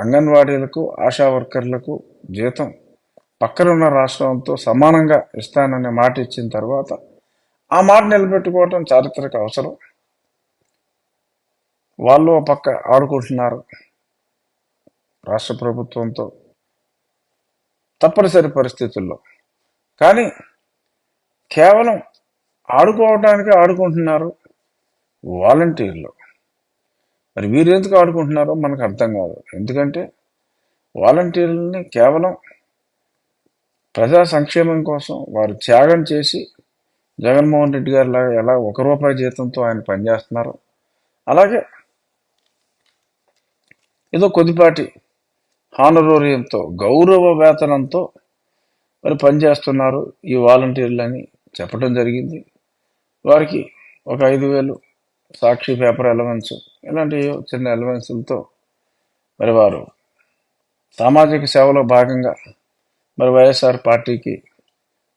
అంగన్వాడీలకు ఆశా వర్కర్లకు జీతం పక్కనున్న రాష్ట్రంతో సమానంగా ఇస్తాననే మాట ఇచ్చిన తర్వాత ఆ మాట నిలబెట్టుకోవటం చారిత్రక అవసరం. వాళ్ళు ఒక పక్క ఆడుకుంటున్నారు రాష్ట్ర ప్రభుత్వంతో తప్పనిసరి పరిస్థితుల్లో. కానీ కేవలం ఆడుకోవటానికి ఆడుకుంటున్నారు వాలంటీర్లు. మరి వీరు ఎందుకు ఆడుకుంటున్నారో మనకు అర్థం కాదు. ఎందుకంటే వాలంటీర్లని కేవలం ప్రజా సంక్షేమం కోసం వారు త్యాగం చేసి జగన్మోహన్ రెడ్డి గారి లాగా ఎలా ఒక రూపాయి జీతంతో ఆయన పనిచేస్తున్నారు అలాగే ఏదో కొద్దిపాటి హానరోరియంతో గౌరవ వేతనంతో మరి పనిచేస్తున్నారు ఈ వాలంటీర్లని చెప్పడం జరిగింది. వారికి ఒక ఐదు వేలు సాక్షి పేపర్ ఎలవెన్స్ ఇలాంటి చిన్న అలవెన్సులతో మరి వారు సామాజిక సేవలో భాగంగా మరి వైఎస్ఆర్ పార్టీకి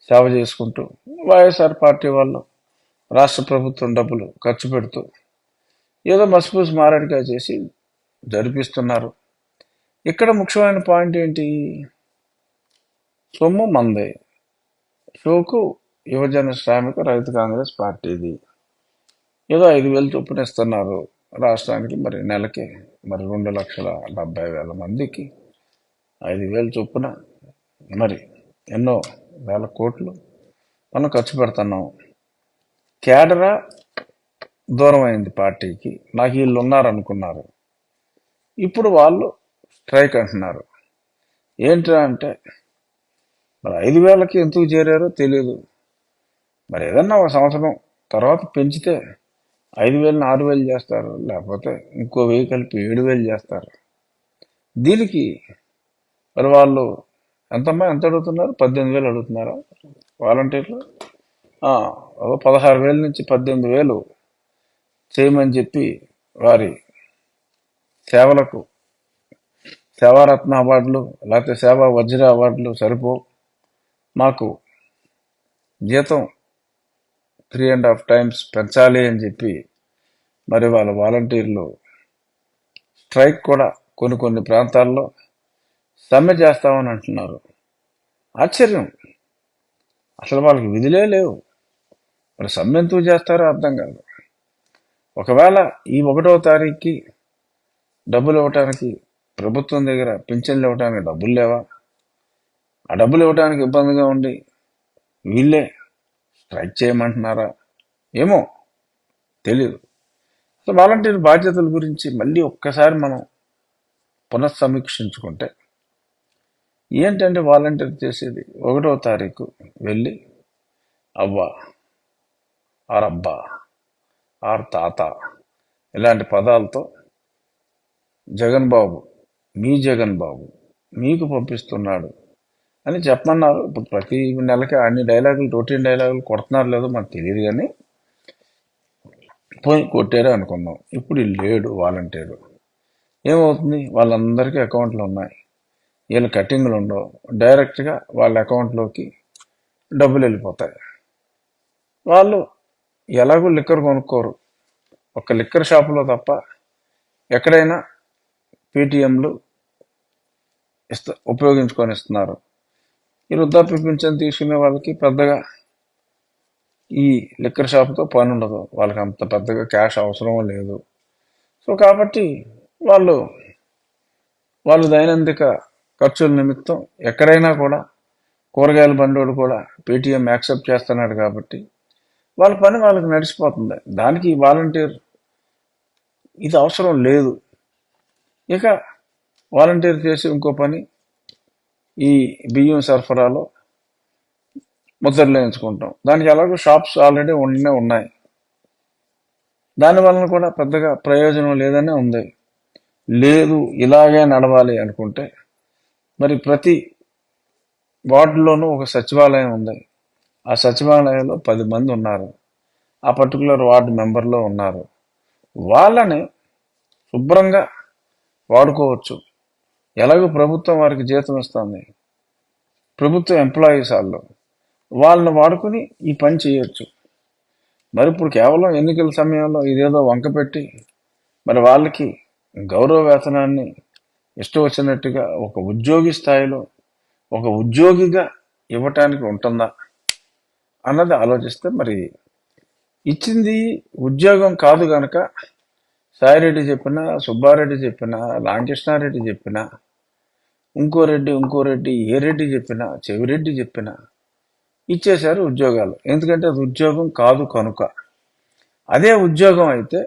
సేవ చేసుకుంటూ వైఎస్ఆర్ పార్టీ వాళ్ళు రాష్ట్ర ప్రభుత్వం డబ్బులు ఖర్చు పెడుతూ ఏదో మసిపూసి మారడిగా చేసి జరిపిస్తున్నారు. ఇక్కడ ముఖ్యమైన పాయింట్ ఏంటి? సొమ్ము మందే. షోకు యువజన శ్రామిక రైతు కాంగ్రెస్ పార్టీది. ఏదో ఐదు వేలు చొప్పున ఇస్తున్నారు. రాష్ట్రానికి మరి నెలకి మరి రెండు లక్షల డెబ్బై వేల మందికి ఐదు వేలు చొప్పున మరి ఎన్నో వేల కోట్లు మనం ఖర్చు పెడుతున్నాం. కేడరా దూరం అయింది పార్టీకి. నాకు వీళ్ళు ఉన్నారనుకున్నారు. ఇప్పుడు వాళ్ళు స్ట్రైక్ అంటున్నారు. ఏంటి అంటే మరి ఐదు వేలకి ఎందుకు చేరారో తెలియదు మరి ఏదన్నా ఒక సంవత్సరం తర్వాత పెంచితే ఐదు వేలను ఆరు వేలు చేస్తారు. లేకపోతే ఇంకో వెయ్యి కలిపి ఏడు వేలు చేస్తారు. దీనికి మరి వాళ్ళు ఎంతమ్మా ఎంత అడుగుతున్నారు? పద్దెనిమిది వేలు అడుగుతున్నారా? వాలంటీర్లు? పదహారు వేల నుంచి పద్దెనిమిది వేలు చేయమని చెప్పి వారి సేవలకు సేవారత్న అవార్డులు లేకపోతే సేవా వజ్ర అవార్డులు సరిపో. మాకు జీతం త్రీ అండ్ హాఫ్ టైమ్స్ పెంచాలి అని చెప్పి మరి వాళ్ళ వాలంటీర్లు స్ట్రైక్ కూడా కొన్ని కొన్ని ప్రాంతాల్లో సమ్మె చేస్తామని అంటున్నారు. ఆశ్చర్యం. అసలు వాళ్ళకి విధులే లేవు. మరి సమ్మె ఎందుకు చేస్తారో అర్థం కాదు. ఒకవేళ ఈ ఒకటో తారీఖుకి డబ్బులు ఇవ్వటానికి ప్రభుత్వం దగ్గర పింఛన్లు ఇవ్వడానికి డబ్బులు లేవా? ఆ డబ్బులు ఇవ్వటానికి ఇబ్బందిగా ఉండి వీళ్ళే స్ట్రైక్ చేయమంటున్నారా? ఏమో తెలియదు సో వాలంటీర్ బాధ్యతల గురించి మళ్ళీ ఒక్కసారి మనం పునఃసమీక్షించుకుంటే ఏంటంటే వాలంటీర్ చేసేది? ఒకటో తారీఖు వెళ్ళి అవ్వ ఆరబ్బా ఆర్ తాత ఇలాంటి పదాలతో జగన్ బాబు మీ జగన్ బాబు మీకు పంపిస్తున్నాడు అని చెప్పమన్నారు. ఇప్పుడు ప్రతి నెలకి అన్ని డైలాగులు రొటీన్ డైలాగులు కొడుతున్నారు లేదో మనకు తెలియదు కానీ పోయి కొట్టారే అనుకున్నాం. ఇప్పుడు లేడు వాలంటీరు. ఏమవుతుంది? వాళ్ళందరికీ అకౌంట్లు ఉన్నాయి. వీళ్ళు కట్టింగ్లు ఉండవు. డైరెక్ట్గా వాళ్ళ అకౌంట్లోకి డబ్బులు వెళ్ళిపోతాయి. వాళ్ళు ఎలాగో లిక్కర్ కొనుక్కోరు. ఒక లిక్కర్ షాపులో తప్ప ఎక్కడైనా పేటిఎంలు ఇస్తా ఉపయోగించుకొని ఇస్తున్నారు. ఈ వృద్ధాప్య పింఛన్ తీసుకునే వాళ్ళకి పెద్దగా ఈ లిక్కర్ షాప్తో పని ఉండదు వాళ్ళకి అంత పెద్దగా క్యాష్ అవసరం లేదు. సో కాబట్టి వాళ్ళు వాళ్ళు దైనందిక ఖర్చుల నిమిత్తం ఎక్కడైనా కూడా కూరగాయల బండోడు కూడా పేటీఎం యాక్సెప్ట్ చేస్తున్నాడు కాబట్టి వాళ్ళ పని వాళ్ళకి నడిచిపోతుంది. దానికి వాలంటీర్ ఇది అవసరం లేదు. ఇక వాలంటీర్ చేసి ఇంకో పని ఈ బియ్యం సరఫరాలో ముద్రలు వేయించుకుంటాం దానికి ఎలాగో షాప్స్ ఆల్రెడీ ఉండే ఉన్నాయి. దాని వలన కూడా పెద్దగా ప్రయోజనం లేదనే ఉంది. లేదు ఇలాగే నడవాలి అనుకుంటే మరి ప్రతి వార్డులోనూ ఒక సచివాలయం ఉంది. ఆ సచివాలయంలో పది మంది ఉన్నారు. ఆ పర్టికులర్ వార్డు మెంబర్లో ఉన్నారు. వాళ్ళని శుభ్రంగా వాడుకోవచ్చు. ఎలాగో ప్రభుత్వం వారికి జీతం ఇస్తుంది. ప్రభుత్వ ఎంప్లాయీస్ వాళ్ళు వాళ్ళని వాడుకుని ఈ పని చేయొచ్చు. మరి ఇప్పుడు కేవలం ఎన్నికల సమయంలో ఇదేదో వంక పెట్టి మరి వాళ్ళకి గౌరవ వేతనాన్ని ఇష్టం వచ్చినట్టుగా ఒక ఉద్యోగి స్థాయిలో ఒక ఉద్యోగిగా ఇవ్వటానికి ఉంటుందా అన్నది ఆలోచిస్తే మరి ఇచ్చింది ఉద్యోగం కాదు కనుక సాయిరెడ్డి చెప్పినా సుబ్బారెడ్డి చెప్పినా లాంకృష్ణారెడ్డి చెప్పినా ఇంకో రెడ్డి ఇంకో రెడ్డి ఏ రెడ్డి చెప్పినా చెవిరెడ్డి చెప్పినా ఇచ్చేశారు ఉద్యోగాలు. ఎందుకంటే అది ఉద్యోగం కాదు కనుక. అదే ఉద్యోగం అయితే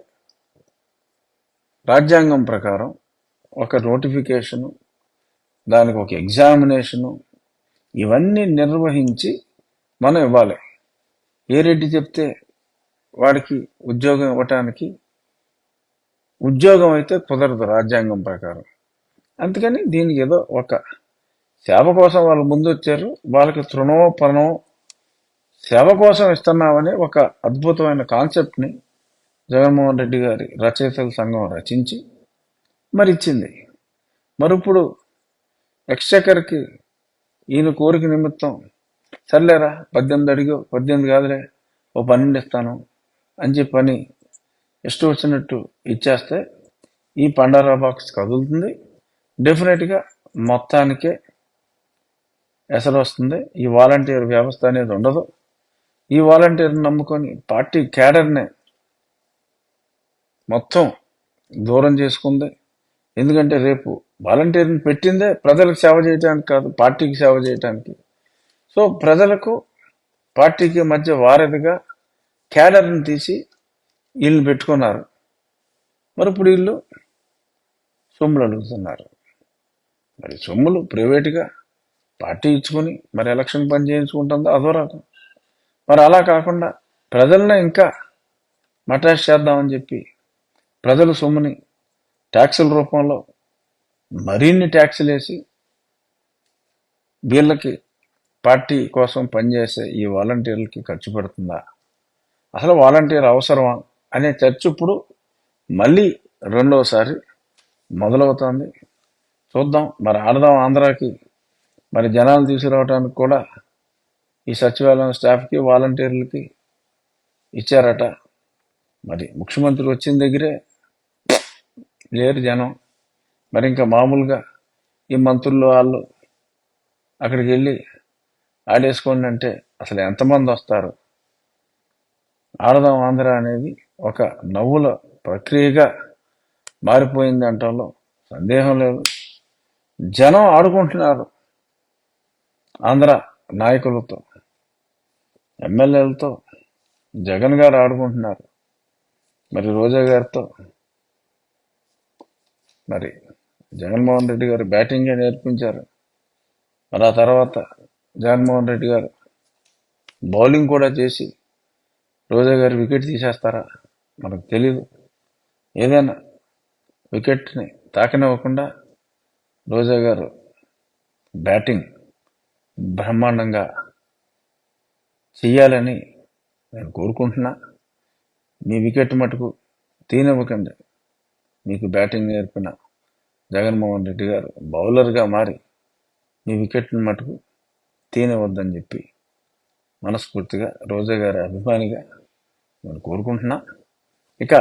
రాజ్యాంగం ప్రకారం ఒక నోటిఫికేషను దానికి ఒక ఎగ్జామినేషను ఇవన్నీ నిర్వహించి మనం ఇవ్వాలి. ఏ రెడ్డి చెప్తే వాడికి ఉద్యోగం ఇవ్వటానికి ఉద్యోగం అయితే కుదరదు రాజ్యాంగం ప్రకారం. అందుకని దీనికి ఏదో ఒక సేవ కోసం వాళ్ళు ముందు వచ్చారు వాళ్ళకి తృణో పనో సేవ కోసం ఇస్తున్నామని ఒక అద్భుతమైన కాన్సెప్ట్ని జగన్మోహన్ రెడ్డి గారి రచయితల సంఘం రచించి మరి ఇచ్చింది మరి ఇప్పుడు ఎక్స్చకర్కి ఈయన కోరిక నిమిత్తం సర్లేరా పద్దెనిమిది అడిగో పద్దెనిమిది కాదులే ఓ పన్నెండు ఇస్తాను అని చెప్పని ఇష్టం వచ్చినట్టు ఇచ్చేస్తే ఈ పండారా బాక్స్ కదులుతుంది. డెఫినెట్గా మొత్తానికే ఎసరు వస్తుంది. ఈ వాలంటీర్ వ్యవస్థ అనేది ఉండదు. ఈ వాలంటీర్ని నమ్ముకొని పార్టీ క్యాడర్నే మొత్తం దూరం చేసుకుంది. ఎందుకంటే రేపు వాలంటీర్ని పెట్టిందే ప్రజలకు సేవ చేయడానికి కాదు పార్టీకి సేవ చేయడానికి సో ప్రజలకు పార్టీకి మధ్య వారధిగా క్యాడర్ని తీసి వీళ్ళని పెట్టుకున్నారు. మరి ఇప్పుడు వీళ్ళు సొమ్ములు అడుగుతున్నారు. మరి సొమ్ములు ప్రైవేట్గా పార్టీ ఇచ్చుకొని మరి ఎలక్షన్ పని చేయించుకుంటుందో? అదో రకం. మరి అలా కాకుండా ప్రజల్ని ఇంకా మటాష్ చేద్దామని చెప్పి ప్రజల సొమ్ముని ట్యాక్సుల రూపంలో మరిన్ని ట్యాక్సులు వేసి వీళ్ళకి పార్టీ కోసం పనిచేసే ఈ వాలంటీర్లకి ఖర్చు పెడుతుందా? అసలు వాలంటీర్ అవసరమా? అనే చర్చ ఇప్పుడు మళ్ళీ రెండవసారి మొదలవుతోంది. చూద్దాం. మరి ఆడదాం ఆంధ్రాకి. మరి జనాలు తీసుకురావడానికి కూడా ఈ సచివాలయం స్టాఫ్కి వాలంటీర్లకి ఇచ్చారట. మరి ముఖ్యమంత్రి వచ్చిన దగ్గరే లేరు జనం. మరి ఇంకా మామూలుగా ఈ మంత్రులు వాళ్ళు అక్కడికి వెళ్ళి ఆడేసుకోండి అంటే అసలు ఎంతమంది వస్తారు? ఆడదాం ఆంధ్ర అనేది ఒక నవ్వుల ప్రక్రియగా మారిపోయింది అంటంలో సందేహం లేదు. జనం ఆడుకుంటున్నారు ఆంధ్ర నాయకులతో ఎమ్మెల్యేలతో జగన్ గారు ఆడుకుంటున్నారు. మరి రోజా గారితో మరి జగన్మోహన్ రెడ్డి గారు బ్యాటింగే నేర్పించారు. మరి ఆ తర్వాత జగన్మోహన్ రెడ్డి గారు బౌలింగ్ కూడా చేసి రోజా గారు వికెట్ తీసేస్తారా? మనకు తెలియదు ఏదైనా వికెట్ని తాకనివ్వకుండా రోజా గారు బ్యాటింగ్ బ్రహ్మాండంగా చెయ్యాలని నేను కోరుకుంటున్నా. మీ వికెట్ మటుకు తీనివ్వకండి. మీకు బ్యాటింగ్ నేర్పిన జగన్మోహన్ రెడ్డి గారు బౌలర్గా మారి మీ వికెట్ని మటుకు తీనివ్వద్దని చెప్పి మనస్ఫూర్తిగా రోజా గారి అభిమానిగా నేను కోరుకుంటున్నా. ఇక